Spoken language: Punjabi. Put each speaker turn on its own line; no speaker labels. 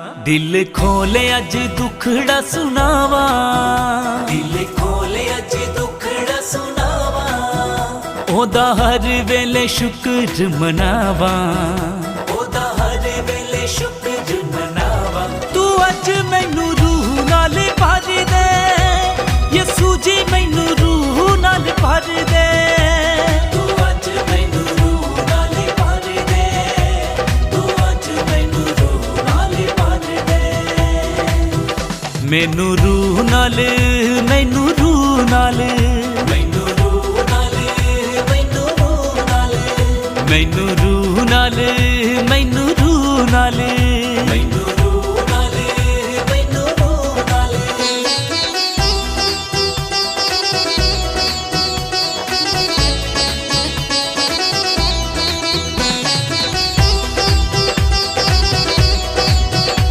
ਦਿਲ ਖੋਲੇ ਅੱਜ ਦੁਖੜਾ ਸੁਣਾਵਾ। ਦਿਲ ਖੋਲੇ ਅੱਜ ਦੁਖੜਾ ਸੁਣਾਵਾ। ਉਹਦਾ ਹਰ ਵੇਲੇ ਸ਼ੁਕਰ ਮਨਾਵਾ। ਉਹਦਾ ਹਰ ਵੇਲੇ ਸ਼ੁਕਰ ਮਨਾਵਾ। ਤੂੰ ਅੱਜ ਮੈਨੂੰ ਮੈਨੂੰ ਰੂਹ ਨਾਲ ਮੈਨੂੰ ਰੂਹ ਨਾਲ। ਮੈਨੂੰ ਰੂਹ ਨਾਲ ਮੈਨੂੰ ਰੂਹ ਨਾਲ। ਮੈਨੂੰ ਰੂਹ ਨਾਲ ਮੈਨੂੰ ਰੂਹ ਨਾਲ।